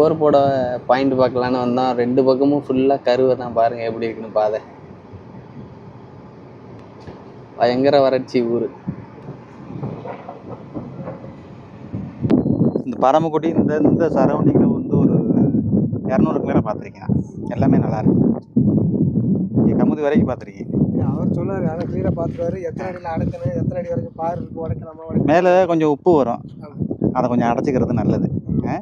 போர் போட பாயிண்ட் பார்க்கலான்னு வந்தோம். ரெண்டு பக்கமும் ஃபுல்லாக கருவை தான் பாருங்க எப்படி இருக்குன்னு பாதை. பயங்கர வறட்சி ஊர். இந்த பரமக்குடி இந்த இந்த சரௌண்டிங்கில் வந்து ஒரு இரநூறுக்கு மேலே பார்த்துருக்கேன். எல்லாமே நல்லா இருக்கு. இங்கே கமுதி வரைக்கும் பார்த்துருக்கேன் அவர் சொன்னாரு அதை கிளியரா பாத்துருவாரு எத்தனை அடியில் அடைக்கணும் எத்தனை அடி வரைக்கும் பாரு உடைக்கலாமா உடைக்க மேலே கொஞ்சம் உப்பு வரும். அதை கொஞ்சம் அடைச்சிக்கிறது நல்லது. ஆ?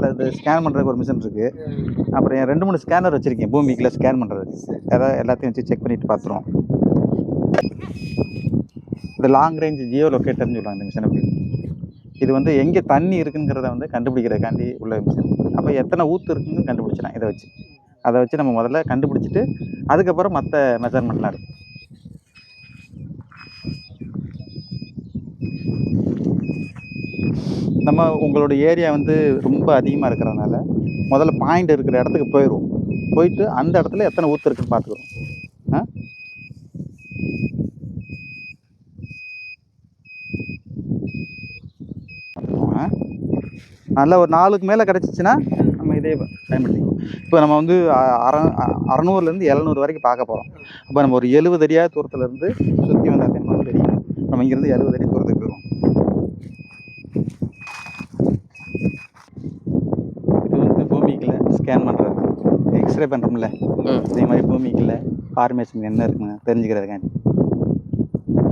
ஸ்கேனரில் இது ஸ்கேன் பண்ணுறதுக்கு ஒரு மிஷின் இருக்குது அப்புறம் என் ரெண்டு மூணு ஸ்கேனர் வச்சுருக்கேன். பூமிக்குள்ளே ஸ்கேன் பண்ணுறதுக்கு ஏதாவது எல்லாத்தையும் வச்சு செக் பண்ணிட்டு பார்த்துருவோம் இது லாங் ரேஞ்ச் ஜியோ லொக்கேட்டர்னு சொல்லுவாங்க இந்த மிஷின் அப்படி இது வந்து எங்கே தண்ணி இருக்குங்கிறத வந்து கண்டுபிடிக்கிறதுக்காண்டி உள்ள மிஷின் அப்போ எத்தனை ஊற்று இருக்குன்னு கண்டுபிடிச்சிடலாம் இதை வச்சு. அதை வச்சு நம்ம முதல்ல கண்டுபிடிச்சிட்டு அதுக்கப்புறம் மற்ற மெஷர்மெண்ட்லாம் இருக்குது நம்ம உங்களோட ஏரியா வந்து ரொம்ப அதிகமாக இருக்கிறதுனால முதல்ல பாயிண்ட் இருக்கிற இடத்துக்கு போயிடுவோம். போயிட்டு அந்த இடத்துல எத்தனை ஊற்று இருக்குன்னு பார்த்துக்குறோம். ஆ? நல்ல ஒரு நாளுக்கு மேலே கிடச்சிச்சின்னா நம்ம இதே பயன்படுத்திக்குவோம் இப்போ நம்ம வந்து அற அறநூறுலேருந்து எழுநூறு வரைக்கும் பார்க்க போகிறோம் அப்போ நம்ம ஒரு எழுபது அடியாக தூரத்துலேருந்து சுற்றி வந்தால் தான் நமக்கு தெரியும். நம்ம இங்கேருந்து எழுபது அடி தூரம் போயிடுவோம் இது வந்து பூமிக்குள்ள ஸ்கேன் பண்ணுறது எக்ஸ்ரே பண்ணுறோம்ல. அதே மாதிரி பூமிக்குள்ள ஃபார்மேஷன் என்ன இருக்குன்னு தெரிஞ்சுக்கிறதுக்காண்டி.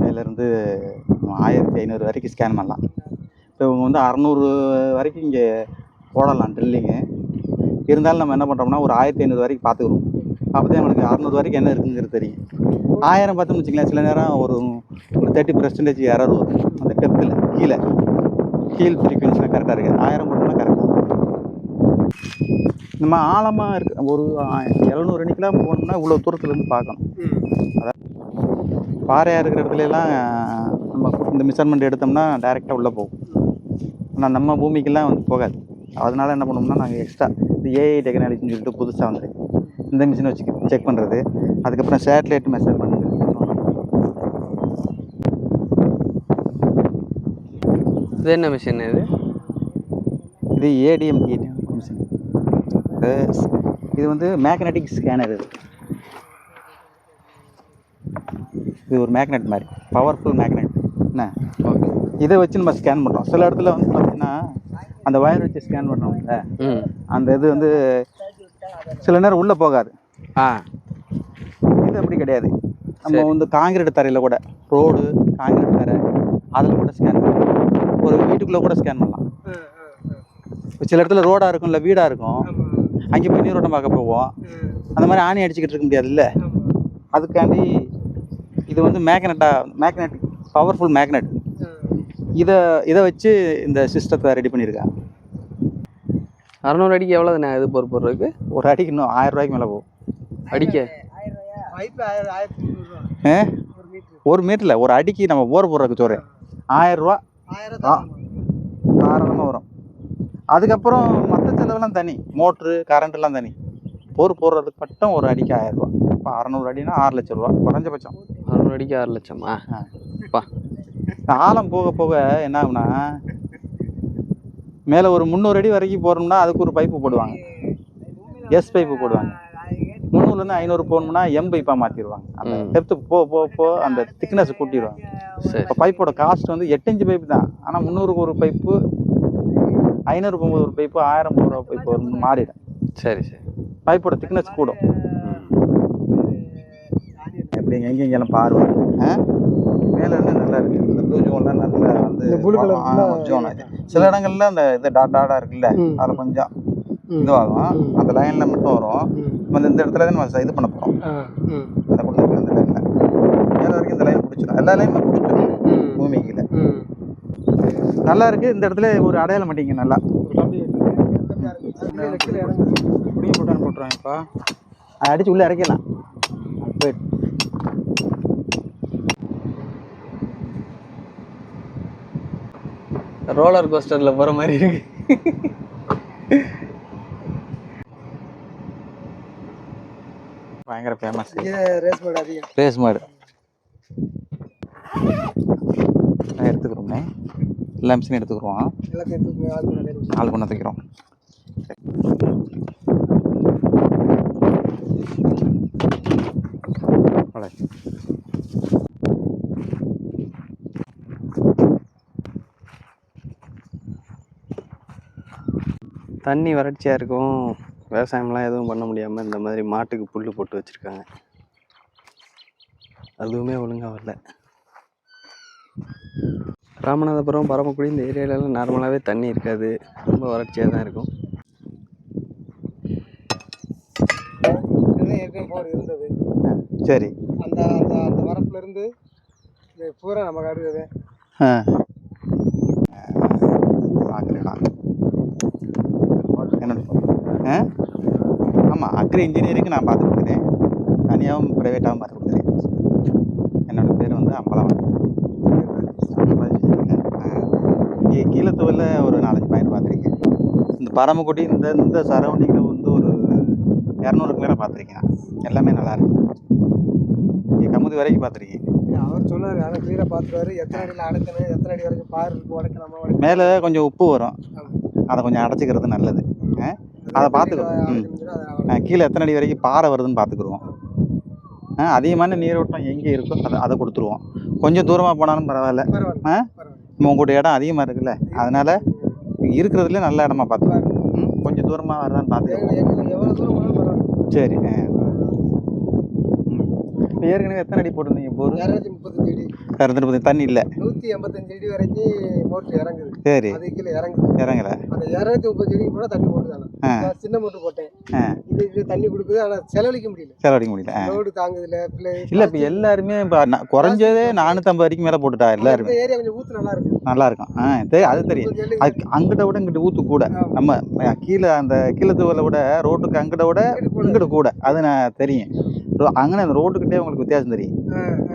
மேலேருந்து ஆயிரத்தி ஐநூறு வரைக்கும் ஸ்கேன் பண்ணலாம். இப்போ இவங்க வந்து அறநூறு வரைக்கும் இங்கே போடலாம் ட்ரில்லிங்கு இருந்தாலும் நம்ம என்ன பண்ணுறோம்னா ஒரு ஆயிரத்தி ஐநூறு வரைக்கும் பார்த்துக்குறோம் அப்போ தான் நம்மளுக்கு அறநூறு வரைக்கும் என்ன இருக்குங்கிறது தெரியும். ஆயிரம் பார்த்தோம்னு வச்சுக்கலாம் சில நேரம் ஒரு ஒரு தேர்ட்டி பர்சன்டேஜ் எரர் வரும். அந்த டெப்த்தில் கீழே. கீழ் ஃப்ரீக்வன்சியில் கரெக்டாக இருக்குது. ஆயிரம் போட்டோம்னா கரெக்டாக நம்ம ஆழமாக இருக்கு. ஒரு எழுநூறு அடிக்கெலாம் போனோம்னா இவ்வளோ தூரத்துலேருந்து பார்க்கணும். பாறையாக இருக்கிற இடத்துல எல்லாம் நம்ம இந்த மெஷர்மெண்ட் எடுத்தோம்னா டைரெக்டாக உள்ளே போகும். ஆனால் நம்ம பூமிக்கெல்லாம் வந்து போகாது. அதனால என்ன பண்ணோம்னா நாங்கள் எக்ஸ்ட்ரா இந்த ஏஐ டெக்னாலஜின்னு சொல்லிட்டு புதுசாக வந்துருக்கு இந்த மிஷினை வச்சு செக் பண்ணுறது அதுக்கப்புறம் சேட்டலைட் மெஷர்மெண்ட் இது என்ன மிஷின் இது? இது ஏடிஎம் மிஷின் இது வந்து மேக்னெட்டிக் ஸ்கேனர் இது இது ஒரு மேக்னெட் மாதிரி. பவர்ஃபுல் மேக்னெட் என்ன? ஓகே இதை வச்சு நம்ம ஸ்கேன் பண்ணுறோம் சில இடத்துல வந்து பார்த்தீங்கன்னா அந்த வயர் வச்சு ஸ்கேன் பண்ணுறோம்ல ம். அந்த இது வந்து சில நேரம் உள்ளே போகாது. ஆ. இது அப்படி கிடையாது. நம்ம. வந்து காங்கிரீட் தரையில் கூட ரோடு காங்கிரீட் தரை அதில் கூட ஸ்கேன் பண்ணலாம். ஒரு வீட்டுக்குள்ளே கூட ஸ்கேன் பண்ணலாம். சில இடத்துல ரோடாக இருக்கும் இல்லை வீடாக இருக்கும். அங்கே போய் நீரோட்டம் பார்க்க போவோம். அந்த மாதிரி ஆணி அடிச்சுக்கிட்டு இருக்க முடியாதுல்ல? அதுக்காண்டி இது வந்து மேக்னெட்டா மேக்னெட் பவர்ஃபுல் மேக்னெட் இதை இதை வச்சு இந்த சிஸ்டத்தை ரெடி பண்ணியிருக்காங்க அறநூறு அடிக்கு எவ்வளோதுண்ணே இது போர் போடுறதுக்கு ஒரு அடிக்கு இன்னும் ஆயிரம் ரூபாய்க்கு மேலே போகும். அடிக்க? பைப்பு ஆயிரம் ஆயிரத்தி முந்நூறுரூவா ஆ? ஒரு மீட்ரு ஒரு மீட்டரில் ஒரு அடிக்கு நம்ம போர் போடுறதுக்கு சொல்கிறேன் ஆயிரம் ரூபா. தாராளமாக வரும். அதுக்கப்புறம் செலவெல்லாம் தனி. மோட்ரு கரண்ட்லாம் தனி. போர் போடுறதுக்கு மட்டும் ஒரு அடிக்கு ஆயிரம் ரூபா இப்போ அறநூறு அடினா ஆறு லட்ச ரூபா குறைஞ்சபட்சம். அறநூறு அடிக்கு ஆறு லட்சமா? பா. இந்த ஆழம் போக போக என்ன ஆகும்னா மேலே ஒரு முந்நூறு அடி வரைக்கும் போகிறோம்னா அதுக்கு ஒரு பைப்பு போடுவாங்க. எஸ் பைப்பு போடுவாங்க. முந்நூறுலேருந்து ஐநூறு போகணும்னா எம் பைப்பாக மாற்றிடுவாங்க அந்த. டெப்த்து போ போ போ அந்த திக்னஸ் கூட்டிடுவாங்க சரி. இப்போ பைப்போட காஸ்ட் வந்து எட்டு இன்ச்சு பைப்பு தான். ஆனால் முந்நூறுக்கு ஒரு பைப்பு ஐநூறு போகும்போது ஒரு பைப்பு ஆயிரம் போகிற பைப்பு ஒரு மாறிடும். சரி சரி. பைப்போட திக்னஸ் கூடும். எப்படிங்க எங்கெங்கெல்லாம் பார்வை மேலே இருந்து நல்லா இருக்கு? இந்த ப்ளூ ஜோன்லாம் நல்லா வந்து ஜோன் இது. சில இடங்கள்ல அந்த இது டாட் இருக்குல்ல. அதில் கொஞ்சம். இதுவாகும். அந்த லைன்ல மட்டும் வரும். நம்ம இந்த இடத்துல தான் நம்ம இது பண்ண போகிறோம் அதை கொடுத்துருக்கோம் அந்த லைனில் மேலே வரைக்கும் இந்த லைன் பிடிச்சிடும் எல்லா லைனுமே பிடிச்சிடும் பூமிக்குள்ள நல்லா இருக்கு. இந்த இடத்துல ஒரு அடையாளம் மாட்டீங்க நல்லா. போட்டான்னு போட்டுருவாங்க இப்போ அதை அடிச்சு உள்ளே இறக்கிடலாம். போயிட்டு ரோலர் கோஸ்டரில் போகிற மாதிரி இருக்கு. பயங்கர ஃபேமஸ் ரேஸ் மாடு அதிகம். ரேஸ் மாடு எடுத்துக்கிறோம்னே எல்லா மிஷினும் எடுத்துக்கிறோம் ஆள் ஆள் கொண்டு தூக்கிறோம் தண்ணி வறட்சியாக இருக்கும். விவசாயம்லாம் எதுவும் பண்ண முடியாமல் இந்த மாதிரி மாட்டுக்கு புல் போட்டு வச்சுருக்காங்க. அதுவுமே ஒழுங்காக வரல. ராமநாதபுரம் பரமக்குடி இந்த ஏரியாலலாம் நார்மலாகவே தண்ணி இருக்காது. ரொம்ப வறட்சியாக தான் இருக்கும். இருந்தது. சரி. அந்த அந்த அந்த வரப்புல இருந்து இது பூரா நம்ம காடுது ஆ. பார்க்குறேடா என்னோட ஆ? ஆமாம் அக்ரி இன்ஜினியரிங் நான் பார்த்து கொடுக்குறேன். தனியாகவும் ப்ரைவேட்டாகவும் பார்த்து கொடுக்குறேன். என்னோட பேர் வந்து அம்பலவன் இங்கே கீழத்துவல்ல ஒரு நாலஞ்சு பாயிண்ட் பார்த்துருக்கேன். இந்த பரமக்குடி இந்த இந்த சரௌண்டிங்கில் வந்து ஒரு இரநூறுக்கு மேலே பார்த்துருக்கேன். எல்லாமே நல்லா இருக்கு. இங்கே கமுதி வரைக்கும் பார்த்துருக்கேன். அவர் சொன்னார் ஆனால் கிளியராக பார்த்துருவாரு எத்தனை அடியில் அடக்கணும் எத்தனை அடி வரைக்கும் பார் இருக்கு உடைக்கலாமா உடைக்க மேலே கொஞ்சம் உப்பு வரும். அதை கொஞ்சம் அடைச்சிக்கிறது நல்லது. ஆ? அதை பார்த்துக்கணும். ம். ஆ, கீழே எத்தனை அடி வரைக்கும் பாறை வருதுன்னு பார்த்துக்குருவோம். ஆ அதிகமான நீரோட்டம் எங்கே இருக்கோ அதை அதை கொடுத்துருவோம். கொஞ்சம் தூரமாக போனாலும் பரவாயில்ல. பரவாயில்ல உங்கள்கிட்ட இடம் அதிகமாக இருக்குல்ல. அதனால் இருக்கிறதுல நல்ல இடமா பார்த்துக்கோ ம்? கொஞ்சம் தூரமாக வரதான்னு பார்த்துக்கோ எவ்வளோ தூரம் சரி ம். ஏற்கனவே எத்தனை அடி போட்டிருந்தீங்க? போர்? இரநூத்தி முப்பத்தஞ்சு தண்ணி இல்லை. நூற்றி எண்பத்தஞ்சு அடி வரைக்கும் மோட்ரு இறங்குது. சரி. அது கீழே இறங்குது. இறங்கல. அந்த இரநூத்தி முப்பது அடிக்கு கூட தண்ணி. நான் சின்ன மோட்ரு போட்டேன். இது இது தண்ணி கொடுக்குது ஆனால் செலவழிக்க முடியல. செலவழிக்க முடியல லோடு தாங்குதுல பிள்ளை இல்லை இப்போ எல்லாருமே இப்போ குறைஞ்சதே நானூற்றம்பது வரைக்கும் மேலே போட்டுட்டா எல்லாருமே. ஏரியா கொஞ்சம் ஊத்து நல்லா இருக்கு நல்லா இருக்கும். ஆ தெரி அது தெரியும் அது அங்கிட்ட விட இங்கிட்ட ஊத்து கூட. நம்ம கீழே அந்த கீழத்துவலை விட ரோட்டுக்கு அங்கிட்ட விட இங்கிட்டு கூட. அது நான் தெரியும். ரோ- அங்கன அந்த ரோட்டுக்கிட்டே உங்களுக்கு வித்தியாசம் தெரியும்.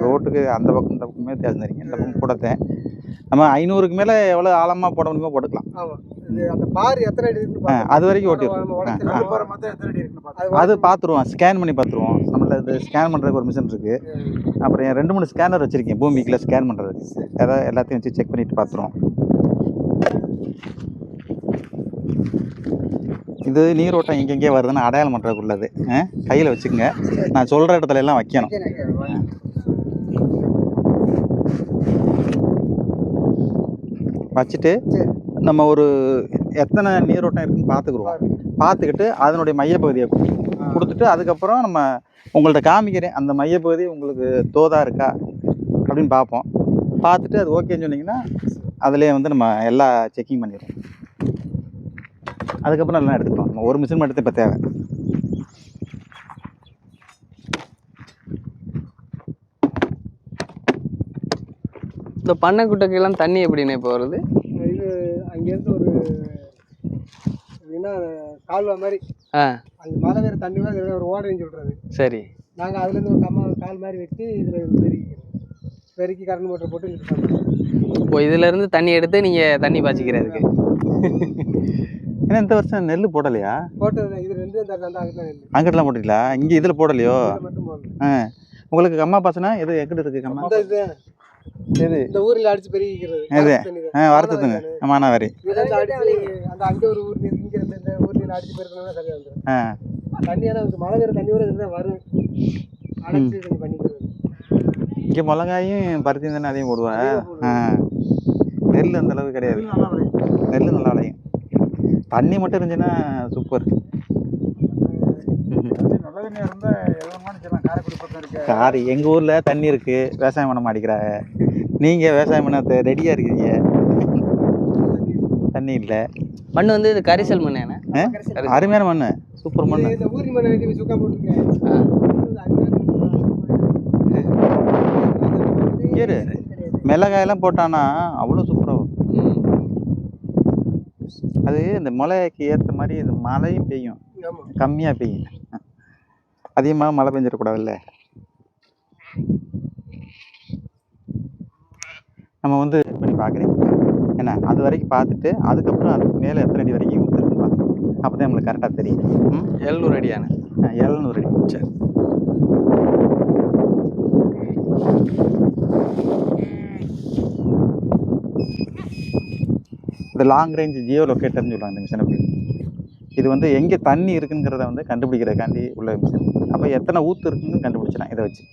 ரோட்டுக்கு அந்த பக்கம் இந்த பக்கமே வித்தியாசம் தெரியும் இந்த பக்கம் நம்ம ஐநூறுக்கு மேலே எவ்வளோ ஆழமாக போட முடியுமோ போட்டுக்கலாம். அது வரைக்கும் ஓட்டிடுவோம் அது. பார்த்துருவோம் ஸ்கேன் பண்ணி பார்த்துருவோம் நம்மள இது ஸ்கேன் பண்ணுறதுக்கு ஒரு மிஷின் இருக்குது அப்புறம் ரெண்டு மூணு ஸ்கேனர் வச்சுருக்கேன். பூமிக்குள்ள ஸ்கேன் பண்ணுறதுக்கு எதாவது எல்லாத்தையும் வச்சு செக் பண்ணிட்டு பார்த்துருவோம் இது நீரோட்டம் எங்கெங்கே வருதுன்னு அடையாளம் பண்ணுறதுக்குள்ளது கையில் வச்சுக்கோங்க. நான் சொல்கிற இடத்துல எல்லாம் வைக்கணும். வச்சுட்டு நம்ம ஒரு எத்தனை நீரோட்டம் இருக்குன்னு பார்த்துக்குருவோம். பார்த்துக்கிட்டு அதனுடைய மையப்பகுதியை கொடுத்துட்டு அதுக்கப்புறம் நம்ம உங்கள்கிட்ட காமிக்கிறேன் அந்த மையப்பகுதி உங்களுக்கு தோதா இருக்கா அப்படின்னு பார்ப்போம். பார்த்துட்டு அது ஓகேன்னு சொன்னீங்கன்னா அதிலே வந்து நம்ம எல்லா செக்கிங் பண்ணிடுவோம் அதுக்கப்புறம் எல்லாம் எடுத்துக்கலாம். நம்ம ஒரு மிஷின் மட்டும் இப்போ தேவை. இந்த பண்ணைக்குட்டைக்கெல்லாம் தண்ணி எப்படிண்ணே இப்போ வருது? இது அங்கேருந்து ஒரு எப்படின்னா கால்வா மாதிரி. ஆ. அங்கே மழை வேறு தண்ணி வேறு ஒரு ஓடைன்னு சொல்கிறது சரி. நாங்கள் அதுலேருந்து ஒரு கம்மா கால் மாதிரி வெட்டி இதில் பெருக்கிக்கிறோம். பெருக்கி கரண்ட் மோட்டர் போட்டு இப்போ இதுலேருந்து தண்ணி எடுத்து நீங்கள் தண்ணி பாய்ச்சிக்கிறதுக்கு. ஏன்னா இந்த வருஷம் நெல் போடலையா? போட்டது இது ரெண்டு அங்கிட்டலாம் போட்டிங்களா இங்கே இதில் போடலையோ? ஆ. உங்களுக்கு கம்மா பாசனா எது எங்கிட்ட இருக்குது கம்மா? இந்த இது இந்த ஊரில் அடிச்சு தான். ஆ வரத்துத்துங்க மானாவாரி அந்த அங்கே ஒரு ஊர் இங்கே இந்த இந்த ஊர் நீர் அடிச்சு வந்துடும் ஆ. தண்ணி மழை வேறு இதுதான் வரும். அடைச்சு கொஞ்சம் பண்ணிக்கிறது. இங்கே மிளகாயும் பருத்தி தானே அதையும் போடுவேன் நெல் அந்த அளவுக்கு கிடையாது. நெல் நல்லா விளையும். தண்ணி மட்டும் இருந்துச்சுன்னா சூப்பர் கார் எங்கள் ஊரில் தண்ணி இருக்குது விவசாயம் பண்ண மாட்டேங்கிறாங்க. நீங்கள் விவசாயம் பண்ண ரெடியாக இருக்கீங்க. தண்ணி இல்லை. மண் வந்து இது கரிசல் மண்ணேண்ணே அருமையான மண் சூப்பர் மண் இரு. மிளகாயெல்லாம் போட்டான்னா அவ்வளோ சூப்பராக. அது இந்த மழைக்கு ஏற்ற மாதிரி இந்த மழையும் பெய்யும். கம்மியாக பெய்யும். அதிகமாக மழை பெஞ்சிடக்கூடாதுல்ல. நம்ம வந்து இது பண்ணி பார்க்குறேன் என்ன அது வரைக்கும் பார்த்துட்டு அதுக்கப்புறம் அதுக்கு மேலே எத்தனை அடி வரைக்கும் ஊற்றுருக்குன்னு பார்க்கணும். அப்போ தான் நம்மளுக்கு கரெக்டாக தெரியும். ம்? எழுநூறு அடியாண்ணே எழுநூறு அடி. சரி. இந்த லாங் ரேஞ்ச் ஜியோ லொக்கேட்டர்னு சொல்லுவாங்க இந்த மிஷினை பேர் இது வந்து எங்கே தண்ணி இருக்குங்கிறத வந்து கண்டுபிடிக்கிறதுக்காண்டி உள்ள மிஷின் அப்போ எத்தனை ஊற்று இருக்குன்னு கண்டுபிடிச்சிடலாம் இதை வச்சு.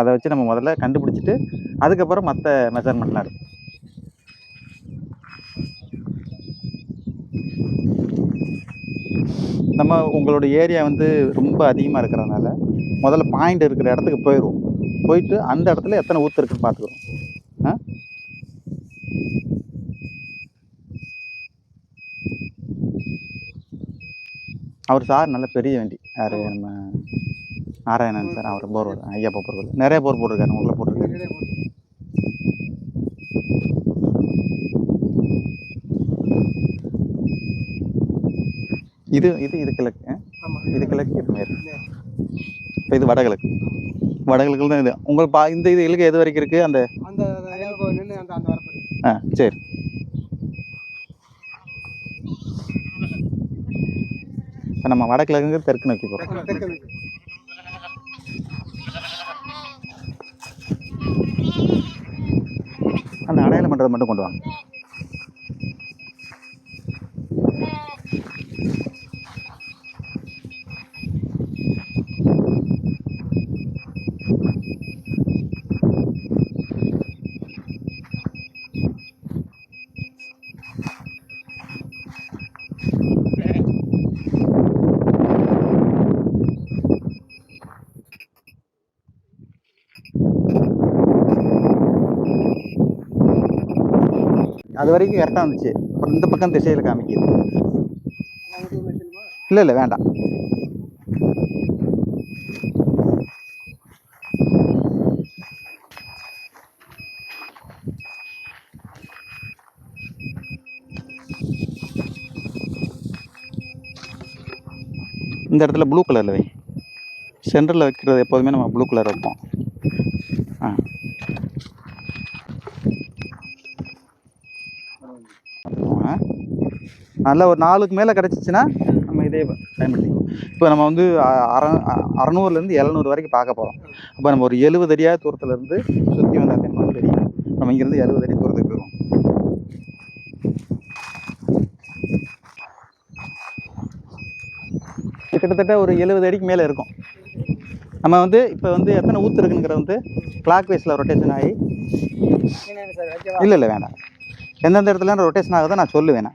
அதை வச்சு நம்ம முதல்ல கண்டுபிடிச்சிட்டு அதுக்கப்புறம் மற்ற மெஷர்மெண்ட்லாம் இருக்கும் நம்ம உங்களோட ஏரியா வந்து ரொம்ப அதிகமாக இருக்கிறதுனால முதல்ல பாயிண்ட் இருக்கிற இடத்துக்கு போயிடுவோம். போயிட்டு அந்த இடத்துல எத்தனை ஊற்று இருக்குன்னு பார்த்துக்குறோம் ஆ? அவர் சார் நல்ல பெரிய வண்டி. யார் நம்ம நாராயணன் சார் அவர் போர் ஐயப்பா போர் நிறைய போர் போட்டிருக்காரு உங்களை போட்டிருக்காரு. இது இது இது கிழக்கு இது கிழக்கு இது மேற்கு. இப்போ இது வடகிழக்கு. வடகிழக்கு தான் இது. உங்களுக்கு பா இந்த இது இழுக்க எது வரைக்கும் இருக்குது அந்த. ஆ சரி. இப்போ நம்ம வடகிழக்குங்கிறது தெற்கு நோக்கி போகிறோம் தெற்கு- தெற்கு இருக்கு. அந்த அடையாளம் பண்ணுறது மட்டும் கொண்டு வாங்க. அது வரைக்கும் கரெக்டாக வந்துச்சு அப்புறம் இந்த பக்கம் திசையில் காமிக்குது. இல்லை இல்லை வேண்டாம். இந்த இடத்துல ப்ளூ கலரில் வை. சென்டரில் வைக்கிறது எப்போதுமே நம்ம ப்ளூ கலர் வைப்போம் ஆ ஆ. நல்ல ஒரு நாலுக்கு மேலே கிடச்சிச்சின்னா நம்ம இதே பயன்படுத்திக்குவோம் இப்போ நம்ம வந்து அற அறநூறுலேருந்து எழுநூறு வரைக்கும் பார்க்க போகிறோம் அப்போ நம்ம ஒரு எழுபது அடியாக தூரத்துலேருந்து சுற்றி வந்தால் தான் நமக்கு தெரியும். நம்ம இங்கேருந்து எழுபது அடி தூரத்துக்கு போயிடுவோம். கிட்டத்தட்ட ஒரு எழுபது அடிக்கு மேலே இருக்கும். நம்ம வந்து இப்போ வந்து எத்தனை ஊற்று இருக்குங்கிற வந்து கிளாக் வைஸில் ரொட்டேஷன் ஆகி? இல்லை இல்லை வேண்டாம். எந்தெந்த இடத்துல ரொட்டேஷன் ஆகுதோ நான் சொல்லுவேன்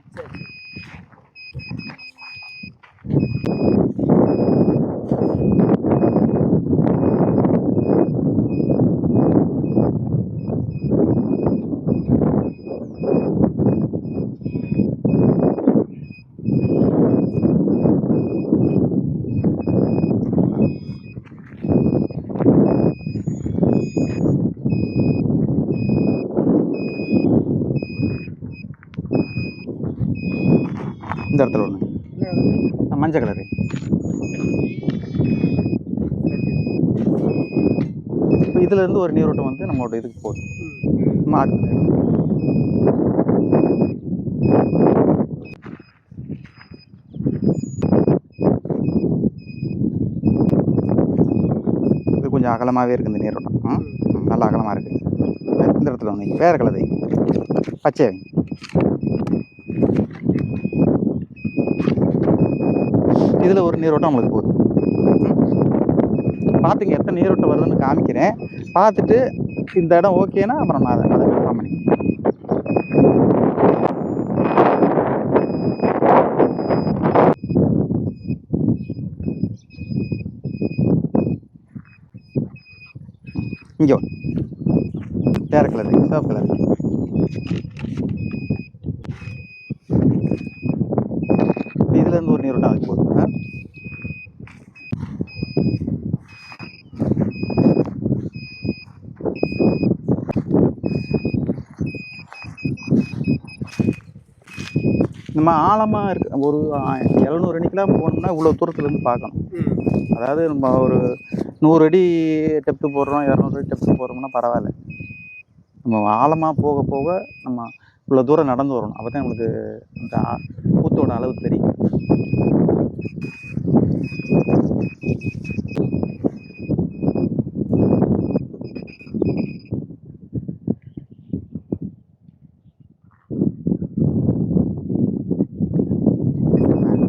இந்த இடத்துல ஒன்று என்ன மஞ்சள் கலரு இப்போ இதுலேருந்து ஒரு நீரோட்டம் வந்து நம்மளோட இதுக்கு போகுது ம். நம்ம அது இது கொஞ்சம் அகலமாகவே இருக்குது இந்த நீரோட்டம் நல்லா அகலமாக இருக்குது இந்த இடத்துல வந்து வேறு வைங்க பச்சை. இதில் ஒரு நீரோட்டம் உங்களுக்கு போகுது? பார்த்துங்க எத்தனை நீரோட்டம் வருதுன்னு காமிக்கிறேன். பார்த்துட்டு இந்த இடம் ஓகேனா அப்புறம் நான் அதை அதை கன்ஃபார்ம் பண்ணிக்கிறேன். இங்கே வேறு கலர் சிவப்பு கலர் இதுலேருந்து ஒரு நீரோட்டம் அதுக்கு போகுது? நம்ம ஆழமாக இருக்கு. ஒரு எழுநூறு அடிக்கெலாம் போனோம்னா இவ்வளோ தூரத்துலேருந்து பார்க்கணும். அதாவது நம்ம ஒரு நூறு அடி டெப்த்து போடுறோம் இரநூறு அடி டெப்த்து போடுறோம்னா பரவாயில்ல. நம்ம ஆழமாக போக போக நம்ம இவ்வளோ தூரம் நடந்து வரணும். அப்போ தான் நம்மளுக்கு இந்த ஆ- அளவு தெரியும்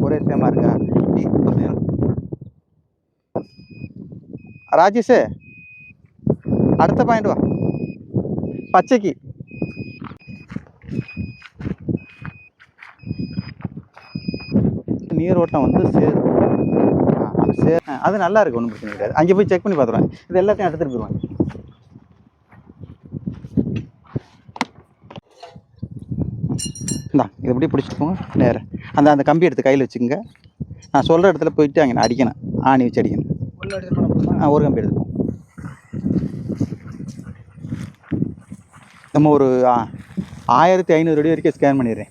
ஒரே சேமாக இருக்கா ராஜேஷ் அடுத்த பாயிண்ட் வா? பச்சைக்கு. நீரோட்டம் வந்து சேரும் அது அது நல்லா இருக்கு ஒன்றும் பிரச்சனை கிடையாது. அங்கே போய் செக் பண்ணி பார்த்துருவேன் இது எல்லாத்தையும் எடுத்துகிட்டு போயிடுவாங்க. இந்தா இது அப்படியே பிடிச்சிட்டு போங்க. நேரம் அந்த அந்த கம்பி எடுத்து கையில் வச்சுக்கோங்க. நான் சொல்கிற இடத்துல போயிட்டு அங்கே அடிக்கணும். ஆணி வச்சு அடிக்கணும். ஆ ஒரு கம்பி எடுத்துப்போம் நம்ம ஒரு ஆயிரத்தி ஐநூறு அடி வரைக்கும் ஸ்கேன் பண்ணிடுறேன்.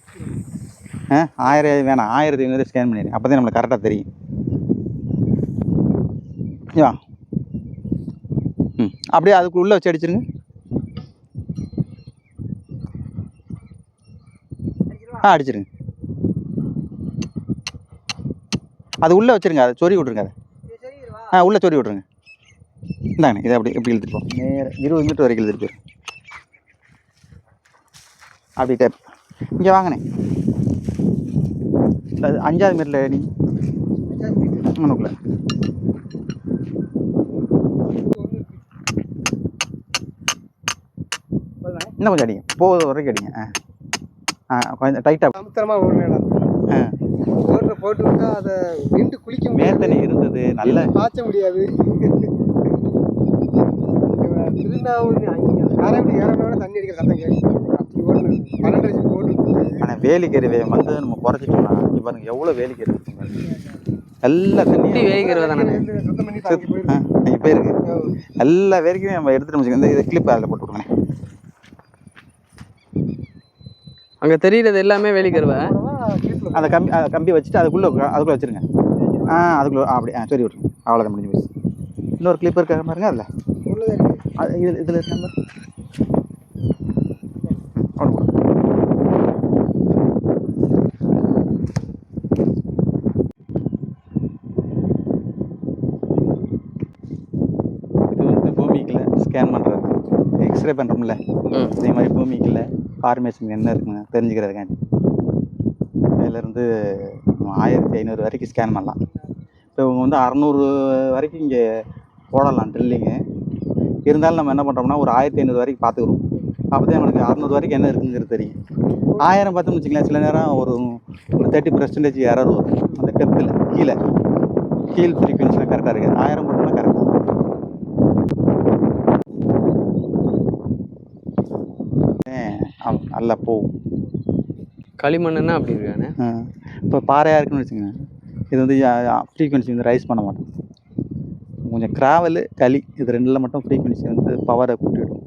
ஆ ஆயிரம் வேணாம் ஆயிரத்தி ஐநூறு ஸ்கேன் பண்ணிடுறேன். அப்போ தான் நம்மளுக்கு கரெக்டாக தெரியும். யா ம் அப்படியே அதுக்கு உள்ளே வச்சு அடிச்சிருங்க. ஆ அடிச்சிருங்க. அது உள்ளே வச்சிருங்க அதை சொறி விட்ருங்க அதை. ஆ உள்ளே சொறி விட்ருங்க. இந்தாங்க இதை அப்படி எப்படி இழுத்துட்டு போகும் நேரம் இருபது மீட்டர் வரைக்கும் இழுத்துட்டு போயிடும் அப்படி டேப். இங்கே வாங்கினேன் அஞ்சாவது மீட்டரில் நீ மனுக்குள்ள இன்னும் கொஞ்சம் அடிங்க. போகுது வரைக்கும் அடிங்க. ஆ. ஆ கொஞ்சம் டைட்டாக ஆ. ஓடுற போட்டு விட்டா அதை நின்று குளிக்க மேத்தனி இருந்தது நல்ல பாய்ச்ச முடியாது. திருநாவூர் அங்கே காரைக்குடி ஏறனோட தண்ணி அடிக்கிற சத்தம் கேட்கும் பன்னெண்டு போட்டு ஆனால் வேலிக்கருவை வந்து நம்ம குறைச்சிட்டோம்னா இங்கே பாருங்க எவ்வளோ வேலிக்கரு இருக்குங்க எல்லா குட்டி தண்ணியும் வேலிக்கருவை தானே? இங்கே போயிருக்கு. எல்லா வேலைக்குமே நம்ம எடுத்துட்டு இந்த இது கிளிப் அதில் போட்டு விடுங்க அங்க தெரியுறது எல்லாமே வேலிக்கருவை. அந்த கம்பி அந்த கம்பி வச்சுட்டு அதுக்குள்ளே அதுக்குள்ளே வச்சுருங்க. ஆ அதுக்குள்ளே அப்படி ஆ சரி விட்ருங்க. அவ்வளோதான் முடிஞ்சு போச்சு. இன்னொரு கிளிப் இருக்க பாருங்க அதில்? உள்ளதே. இருக்கு அது இது இதில் இருக்க நம்பர் அவ்வளோ போடு. இது வந்து பூமிக்குள்ள ஸ்கேன் பண்ணுறது எக்ஸ்ரே பண்ணுறோம்ல அதே மாதிரி பூமிக்குள்ள ஃபார்மேஷன் என்ன இருக்குன்னு தெரிஞ்சுக்கிறதுக்காண்டி. மேலேருந்து ஆயிரத்தி ஐநூறு வரைக்கும் ஸ்கேன் பண்ணலாம். இப்போ இவங்க வந்து அறநூறு வரைக்கும் இங்கே போடலாம் ட்ரில்லிங்கு இருந்தாலும் நம்ம என்ன பண்ணுறோம்னா ஒரு ஆயிரத்தி ஐநூறு வரைக்கும் பார்த்துக்குறோம் அப்போ தான் நம்மளுக்கு அறநூறு வரைக்கும் என்ன இருக்குங்கிறது தெரியும். ஆயிரம் பார்த்தோம்னு வச்சுக்கலாம் சில நேரம் ஒரு ஒரு தேர்ட்டி பர்சன்டேஜ் எரர் வரும். அந்த டெப்த்தில் கீழே. கீழ் ஃப்ரீக்வன்சியில் கரெக்டாக இருக்காது. ஆயிரம் போட்டோம்னா கரெக்டாக நல்லா போகும். களிமண்ணுன்னா அப்படி இருக்கானே. இப்போ பாறையாக இருக்குன்னு வச்சுக்கோங்க. இது வந்து ஃப்ரீக்வன்சி வந்து ரைஸ் பண்ண மாட்டோம். கொஞ்சம் கிராவலு களி இது ரெண்டில் மட்டும் ஃப்ரீக்வன்சி வந்து பவரை கூட்டிவிடும்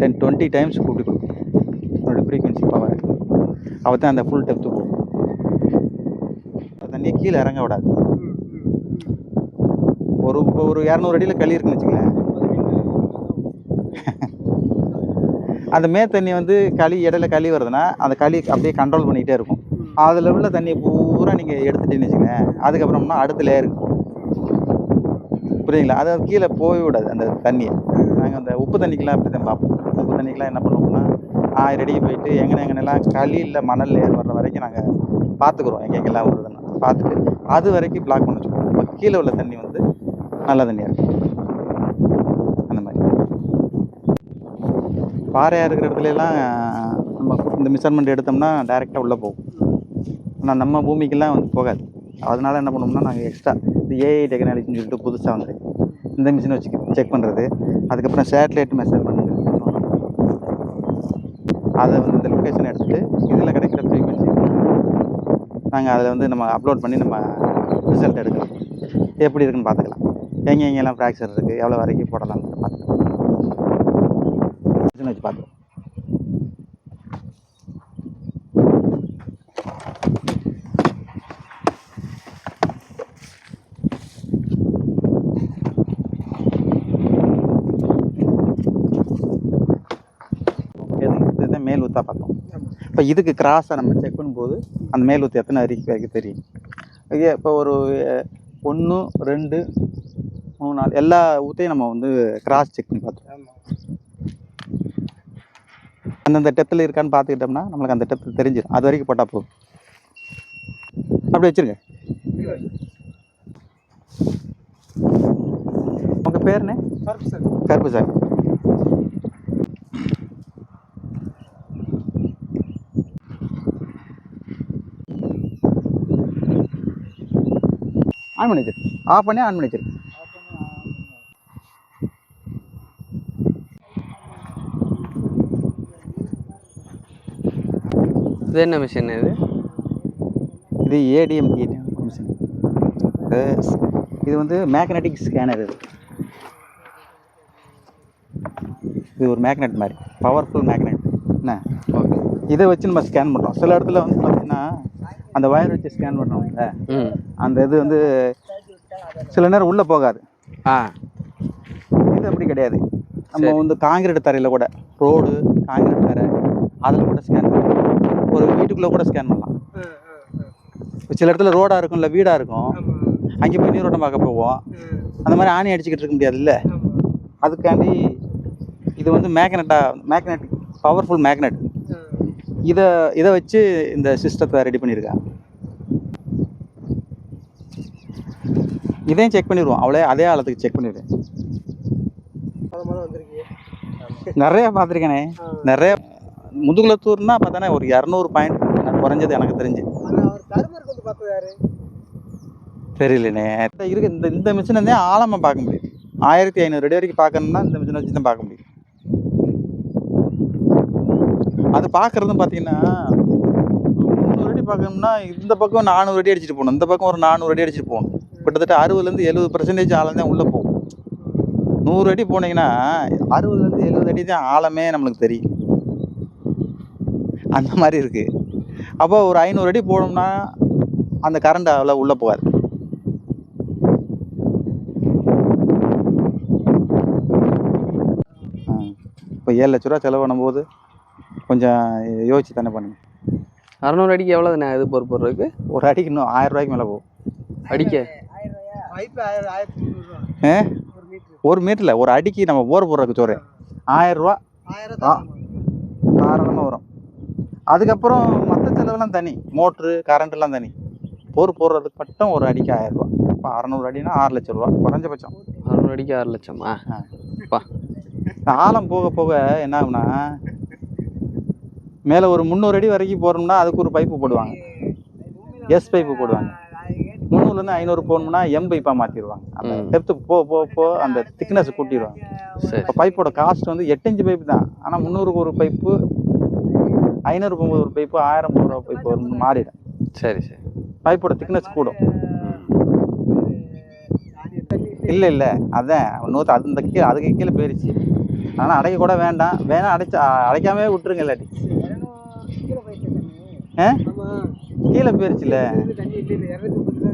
டென் டுவெண்ட்டி டைம்ஸ் கூட்டி கொடுக்கும் அதோட ஃப்ரீக்வன்சி பவர் அப்போ தான் அந்த ஃபுல் டெப்த்து போகும். அது தண்ணியை கீழே இறங்க விடாது. ஒரு இப்போ ஒரு இரநூறு அடியில் களி இருக்குன்னு வச்சுக்கோங்களேன். அந்த மே தண்ணி வந்து களி இடையில களி வருதுன்னா அந்த களி அப்படியே கண்ட்ரோல் பண்ணிக்கிட்டே இருக்கும். அதில் உள்ள தண்ணியை பூரா நீங்கள் எடுத்துட்டீங்கன்னு வச்சுக்கோங்க அதுக்கப்புறம்னா அடுத்த லேயருக்கு போகும். புரியுதுங்களா? அது கீழே போய் விடாது அந்த தண்ணியை. நாங்கள் அந்த உப்பு தண்ணிக்கெலாம் அப்படி தான் பார்ப்போம். உப்பு தண்ணிக்கெலாம் என்ன பண்ணுவோம்னா ஆயிரம் அடிக்கு போயிட்டு எங்கே எங்கனெல்லாம் களி இல்லை மணல் லேயர் வர்ற வரைக்கும் நாங்கள் பார்த்துக்குறோம். எங்கெங்கெல்லாம் வருதுன்னு பார்த்துட்டு அது வரைக்கும் பிளாக் பண்ண வச்சுக்குவோம். இப்போ கீழே உள்ள தண்ணி வந்து நல்ல தண்ணியாக இருக்கும் அந்த மாதிரி பாறையாக இருக்கிற இடத்துலலாம் நம்ம இந்த மெஷர்மெண்ட் எடுத்தோம்னா டைரெக்டாக உள்ளே போகும். ஆனால் நம்ம பூமிக்கெல்லாம் வந்து போகாது. அதனால என்ன பண்ணுவோம்னா நாங்கள் எக்ஸ்ட்ரா இந்த ஏஐ டெக்னாலஜின்னு சொல்லிட்டு புதுசாக வந்துருக்கு இந்த மிஷினை வச்சு செக் பண்ணுறது அதுக்கப்புறம் சேட்டலைட் மெஷர்மெண்ட் அதை வந்து இந்த லொக்கேஷன் எடுத்துகிட்டு இதில் கிடைக்கிற ஃப்ரீக்வன்சி நாங்கள் அதில் வந்து நம்ம அப்லோட் பண்ணி நம்ம ரிசல்ட் எடுக்கலாம். எப்படி இருக்குன்னு பார்த்துக்கலாம். எங்கே எங்கெல்லாம் ஃப்ராக்சர் இருக்குது எவ்வளோ வரைக்கும் போடலாம்னு பார்த்துக்கலாம். வச்சு பார்த்துக்கலாம் மேல் ஊத்தா பார்த்தோம். இப்போ இதுக்கு கிராஸாக நம்ம செக் பண்ணும்போது அந்த மேல் ஊத்து எத்தனை வரைக்கும் வரைக்கும் தெரியும். இதே இப்போ ஒரு ஒன்று ரெண்டு மூணு நாலு எல்லா ஊத்தையும் நம்ம வந்து கிராஸ் செக் பண்ணி பார்த்தோம் அந்தந்த டெப்த்தில் இருக்கான்னு பார்த்துக்கிட்டோம்னா நம்மளுக்கு அந்த டெப்த் தெரிஞ்சிடும் அது வரைக்கும் போட்டால் போதும். அப்படி வச்சுருங்க. உங்கள் பேருண்ணே கருப்பு சார். ஆன் பண்ணி வச்சிரு ஆஃப் பண்ணி ஆன் பண்ணி வச்சிரு இது என்ன மிஷின் இது? இது ஏடிஎம்டி மிஷின் இது வந்து மேக்னெட்டிக் ஸ்கேனர் இது. இது ஒரு மேக்னெட் மாதிரி பவர்ஃபுல் மேக்னெட் என்ன? ஓகே இதை வச்சு நம்ம ஸ்கேன் பண்ணுறோம் சில இடத்துல வந்து பார்த்தீங்கன்னா அந்த வயர் வச்சு ஸ்கேன் பண்ணுறோம்ல அந்த இது வந்து சில நேரம் உள்ளே போகாது. ஆ. இது அப்படி கிடையாது. நம்ம வந்து காங்கிரீட் தரையில் கூட ரோடு காங்கிரீட் தரை அதில் கூட ஸ்கேன் பண்ணலாம். ஒரு வீட்டுக்குள்ளே கூட ஸ்கேன் பண்ணலாம். சில இடத்துல ரோடாக இருக்கும் இல்லை வீடாக இருக்கும். அங்கே போய் நீரோட்டம் பார்க்க போவோம். அந்த மாதிரி ஆணி அடிச்சுக்கிட்டு இருக்க முடியாதுல்ல? அதுக்காண்டி இது வந்து மேக்னெட்டா மேக்னெட் பவர்ஃபுல் மேக்னெட் இதை இதை வச்சு இந்த சிஸ்டத்தை ரெடி பண்ணியிருக்காங்க. இதையும் செக் பண்ணிடுவோம். அவளே அதே ஆழத்துக்கு செக் பண்ணிடுவேன் நிறைய பார்த்துருக்கேனே. நிறைய முதுகுலத்தூர்னா பார்த்தானே ஒரு இரநூறு பாயிண்ட் குறைஞ்சது எனக்கு தெரிஞ்சு. தெரியலண்ணே. இருக்கு இந்த இந்த மிஷினை வந்து ஆழமாக பார்க்க முடியும். ஆயிரத்தி ஐநூறு அடி வரைக்கும் பார்க்கணும்னா இந்த மிஷினை வச்சு தான் பார்க்க முடியும். அது பார்க்குறதும் பார்த்தீங்கன்னா முந்நூறு அடி பார்க்கணும்னா இந்த பக்கம் நானூறு அடி அடிச்சுட்டு போகணும். இந்த பக்கம் ஒரு நானூறு அடி அடிச்சுட்டு போகணும். கிட்டத்தட்ட அறுபதுலேருந்து எழுபது பர்சன்டேஜ் ஆழம் தான் உள்ளே போகும். நூறு அடி போனீங்கன்னா அறுபதுலேருந்து எழுபது அடி தான் ஆழமே நம்மளுக்கு தெரியும். அந்த மாதிரி இருக்குது அப்போ ஒரு ஐநூறு அடி போனோம்னா அந்த கரண்ட் அவ்வளோ உள்ளே போகாது. இப்போ ஏழு லட்ச ரூபா செலவு பண்ணும்போது கொஞ்சம் யோசிச்சு தானே பண்ணுங்க. அறநூறு அடிக்கு எவ்வளோண்ணே இது பொறுப்பு போடுறதுக்கு ஒரு அடிக்கு இன்னும் ஆயிரம் ரூபாய்க்கு மேலே போகும். அடிக்க? ஒரு மீட்டரில். ஒரு அடிக்கு நம்ம போர் போடுறதுக்கு சொல்கிறேன் ஆயிரம் ரூபா. தாராளமாக வரும். அதுக்கப்புறம் மற்ற செலவெல்லாம் தனி. மோட்ரு கரண்ட்லாம் தனி. போர் போடுறதுக்கு மட்டும் ஒரு அடிக்கு ஆயிரம் ரூபா. இப்போ அறநூறு அடினா ஆறு லட்ச ரூபா. குறைஞ்சபட்சம். அறநூறு அடிக்கு ஆறு லட்சமா? இந்த ஆழம் போக போக என்ன ஆகும்னா மேலே ஒரு முந்நூறு அடி வரைக்கும் போகிறோம்னா அதுக்கு ஒரு பைப்பு போடுவாங்க. எஸ் பைப்பு போடுவாங்க. முந்நூறுலேருந்து ஐநூறு போகணும்னா எம் பைப்பாக மாற்றிடுவாங்க அந்த. டெப்த்து போ போ போ அந்த திக்னஸ் கூட்டிடுவாங்க. இப்போ பைப்போட காஸ்ட் வந்து எட்டு இன்ச்சு பைப்பு தான். ஆனால் முந்நூறுக்கு ஒரு பைப்பு ஐநூறு போகும்போது ஒரு பைப்பு ஆயிரம் போகிற பைப்பு ஒரு மாறிடும். சரி சரி. பைப்போட திக்னஸ் கூடும். இல்லை இல்லை. அதான். நூற்று அது இந்த கீழே அதுக்கு கீழே போயிருச்சு. ஆனால் அடைக்க கூட வேண்டாம். வேணா அடைச்சா அடைக்காமே விட்டுருங்க இல்லாட்டி. ஆ? கீழே தண்ணி இல்லை ரூபா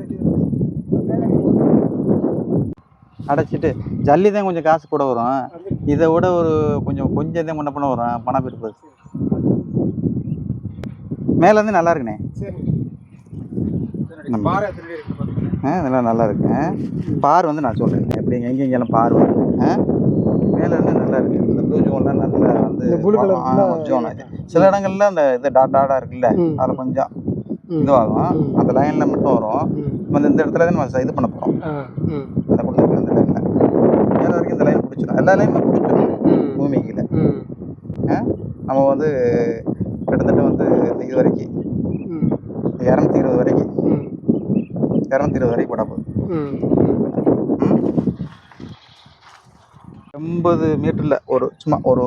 அடைச்சிட்டு ஜல்லி தான் கொஞ்சம் காசு கூட வரும். இதை விட ஒரு கொஞ்சம் கொஞ்சம் தான் முன்ன பண்ண வரும். பணம் பிடிப்பது மேலேருந்து நல்லா இருக்குண்ணே. ஆ இதெல்லாம் நல்லா இருக்கு. பார் வந்து நான் சொல்கிறேன் எப்படி எங்கெங்கெல்லாம் பார் வருது ஆ? மேலே இருந்து நல்லா இருக்கு. இந்த ப்ளூ ஜோன்லாம் நல்லா வந்து ஜோன் ஆச்சு. சில இடங்கள்ல அந்த இது டாட் டாடா இருக்குல்ல. அதில் கொஞ்சம். இதுவாகும். அந்த லைனில் மட்டும் வரும். நம்ம இந்த இடத்துல தான் நம்ம இது பண்ண போகிறோம். அதை கொடுத்துருக்க அந்த லைனில் மேலே வரைக்கும் இந்த லைன் பிடிச்சிடும் எல்லா லைனுமே பிடிச்சிடும் ம். பூமி கீழே ம். நம்ம வந்து கிட்டத்தட்ட வந்து இது வரைக்கும். இரநூத்தி இருபது வரைக்கும். இரநூத்தி இருபது வரைக்கும் போட போகுது. எண்பது மீட்டரில் ஒரு சும்மா ஒரு.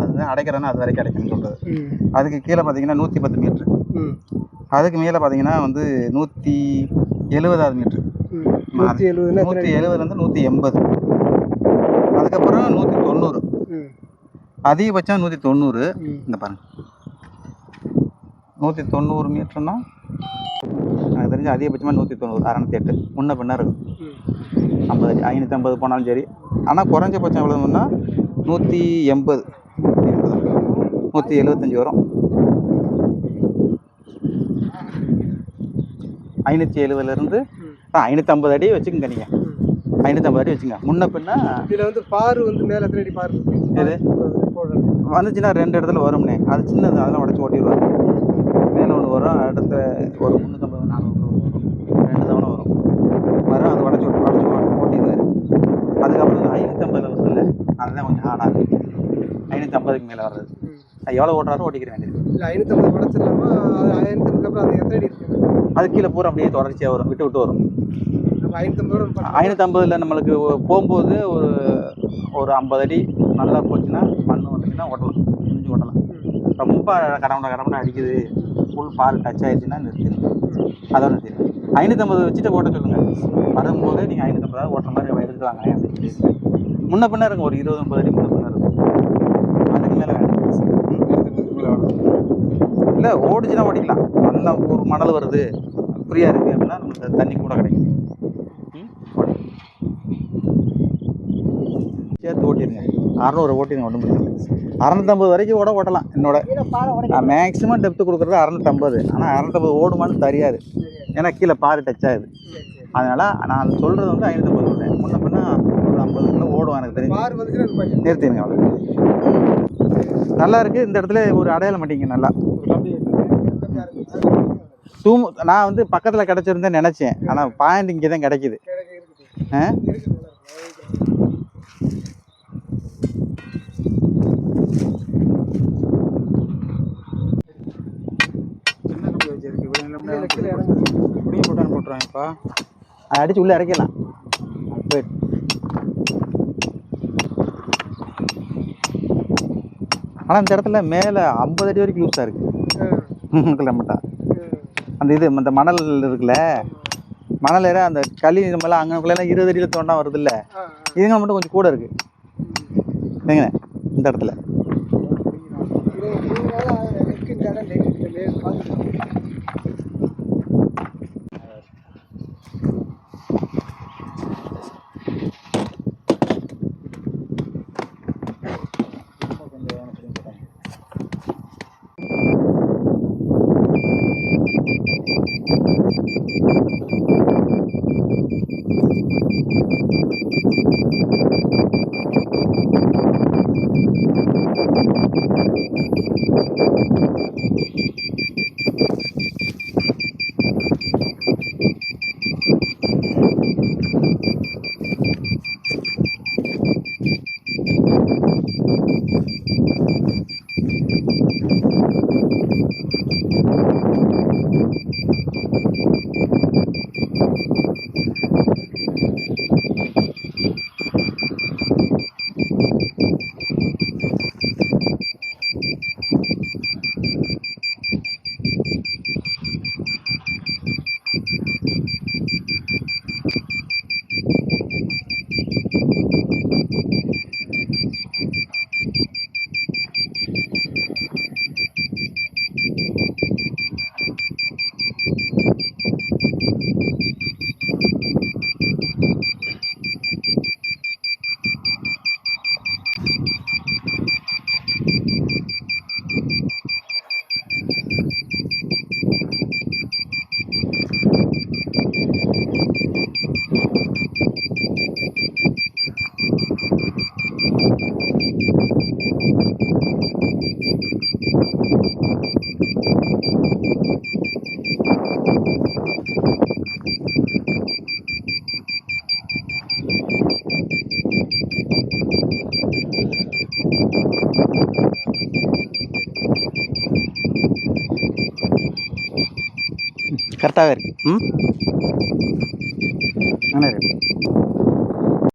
அதுதான் அடைக்கிறேன்னா அது வரைக்கும் அடைக்கணும்னு சொல்கிறது. அதுக்கு கீழே பார்த்தீங்கன்னா நூற்றி பத்து மீட்ரு. அதுக்கு மேலே பார்த்தீங்கன்னா வந்து நூற்றி எழுபதாவது மீட்ரு. நூற்றி? எழுபதுலேருந்து நூற்றி எண்பது அதுக்கப்புறம் நூற்றி தொண்ணூறு. அதிகபட்சம் நூற்றி தொண்ணூறு. இந்த பாருங்க நூற்றி தொண்ணூறு மீட்டர்னா எனக்கு தெரிஞ்சு அதிகபட்சமாக நூற்றி தொண்ணூறு அறநூற்றி எட்டு முன்ன பின்ன இருக்கும். ஐம்பது அடி ஐநூற்றி ஐம்பது போனாலும் சரி ஆனால் குறைஞ்சபட்சம் எவ்வளோன்னா நூற்றி எண்பது நூற்றி எழுபத்தஞ்சி வரும் ஐநூற்றி எழுபதுலேருந்து ம். ஐநூற்றம்பது அடி வச்சுக்கோங்க நீங்கள். ஐநூற்றம்பது அடி வச்சுங்க. முன்ன பின்ன இதுல வந்து பாரு வந்து மேல எத்தனை அடி பாரு. வந்துச்சுன்னா ரெண்டு இடத்துல வரும்னே. அது சின்னது அதெல்லாம் உடச்சி ஓட்டிடுவாங்க. மேலே ஒன்று வரும் அடுத்த ஒரு முந்நூற்றம்பது நானூறு வரும். ரெண்டு தவணை வரும். வரும் அதை உடச்சி ஓட்டி உடச்சி ஓட்டிடுவார். ஆனால் ஐநூற்றி ஐம்பதுக்கு மேலே வர்றது. எவ்வளோ ஓட்டுறாரோ ஓட்டிக்கிற வேண்டியது. இல்லை ஐநூற்றம்பது படைச்சிடலாமா அது ஐநூற்றம்பதுக்கு அப்புறம் அது எத்தனை அடி இருக்குது அது கீழே பூரா அப்படியே தொடர்ச்சியாக வரும் விட்டு விட்டு வரும். ஐநூற்றி ஐநூற்றம்பதோட நம்மளுக்கு போகும்போது ஒரு ஒரு ஐம்பது அடி நல்லா போச்சுன்னா மண் வந்துச்சுன்னா ஓட்டலாம். முடிஞ்சு ஓட்டலாம். ரொம்ப கடவுட கடவுட அடிக்குது. ஃபுல் பால் டச் ஆயிடுச்சுன்னா நிறுத்திடும் அதோட நிறுத்திடும் ஐநூற்றம்பது வச்சுட்டு ஓட்ட சொல்லுங்கள் வரும்போது நீங்கள் ஐநூற்றம்பதாவது ஓட்டுற மாதிரி எடுத்துட்டு அப்படின்னு சொல்லியிருக்கேன் முன்ன பின்ன இருக்கும். ஒரு இருபது முப்பது அடி முன்ன பின்ன இருக்கும். அதுக்கு மேலே வேண்டாம். இல்லை ஓடிச்சுன்னா ஓடிக்கலாம். நல்லா ஒரு மணல் வருது. ஃப்ரீயாக இருக்குது அப்படின்னா நமக்கு தண்ணி கூட கிடைக்கும். ஓட்டிடுங்க. அறநூறு ஓட்டிடுங்க ஒன்றும் பிரச்சனை இல்லை. அறநூற்றம்பது வரைக்கும் கூட ஓட்டலாம் என்னோட. நான் மேக்ஸிமம் டெப்த்து கொடுக்குறது அறநூற்றம்பது ஆனால் அறநூற்றம்பது ஓடுமான்னு தெரியாது. ஏன்னா கீழே பாரு டச் ஆகுது. அதனால் நான் சொல்கிறது வந்து ஐநூற்றம்பது ஓடுறேன் முன்ன பின்ன ஒரு ஐம்பதுக்குள்ளே ஓடுவேன் எனக்கு தெரியும் நிறுத்திடுங்க அவ்வளோ நல்லா இருக்குது இந்த இடத்துல ஒரு அடையாளம் மாட்டிங்க நல்லா. தூம் நான் வந்து பக்கத்தில் கிடச்சிருந்தேன் நினச்சேன். ஆனால் பாயிண்ட் இங்கே தான் கிடைக்கிது. ஆ? போட்டுருவாங்கப்பா அதை அடித்து உள்ளே இறக்கிடலாம். போயிட்டு ஆனால் இந்த இடத்துல மேலே ஐம்பது அடி வரைக்கும் லூஸாக இருக்குது கிலோமீட்டா அந்த இது இந்த மணல் இருக்குல்ல மணல் ஏற அந்த களி நம்மளாம் அங்கனக்குள்ளெல்லாம் இருபது அடியில் தோண்டா வருதுல்ல. இதுங்க மட்டும் கொஞ்சம் கூட இருக்குது இல்லைங்க இந்த இடத்துல. হুম